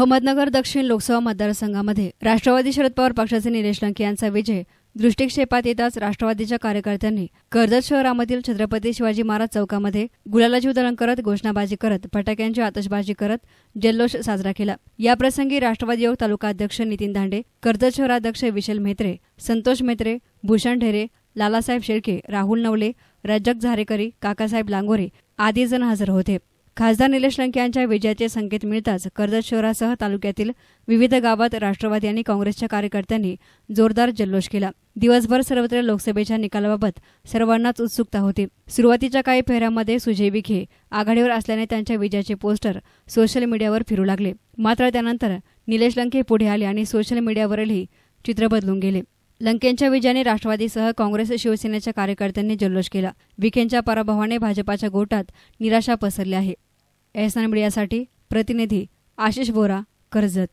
अहमदनगर दक्षिण लोकसभा मतदारसंघामध्ये राष्ट्रवादी शरद पवार पक्षाचे निलेश लंके यांचा विजय. दृष्टिक्षेपात येताच राष्ट्रवादीच्या कार्यकर्त्यांनी कर्जत शहरामधील छत्रपती शिवाजी महाराज चौकामध्ये गुलालाची उधळण करत घोषणाबाजी करत फटाक्यांची आतषबाजी करत जल्लोष साजरा केला. याप्रसंगी राष्ट्रवादी युवक तालुका अध्यक्ष नितीन दांडे कर्जत शहराध्यक्ष विशल म्हेत्रे संतोष म्हेत्रे भूषण ढेरे लालासाहेब शेळके राहुल नवले रजक झारेकरी काकासाहेब लांगोरे आदी जण हजर होते. खासदार निलेश लंके यांच्या विजयाचे संकेत मिळताच कर्जत शहरासह तालुक्यातील विविध गावात राष्ट्रवादी आणि काँग्रेसच्या कार्यकर्त्यांनी जोरदार जल्लोष केला. दिवसभर सर्वत्र लोकसभेच्या निकालाबाबत सर्वांनाच उत्सुकता होती. सुरुवातीच्या काही फेऱ्यांमध्ये सुजय विखे आघाडीवर असल्याने त्यांच्या विजयाचे पोस्टर सोशल मीडियावर फिरू लागले. मात्र त्यानंतर निलेश लंके पुढे आले आणि सोशल मीडियावरही चित्र बदलून गेले. लंकेंच्या विजयाने राष्ट्रवादीसह काँग्रेस शिवसेनेच्या कार्यकर्त्यांनी जल्लोष केला. विखेंच्या पराभवाने भाजपाच्या गोटात निराशा पसरली आहे. एस मीडियासाठी प्रतिनिधी आशिष बोरा कर्जत.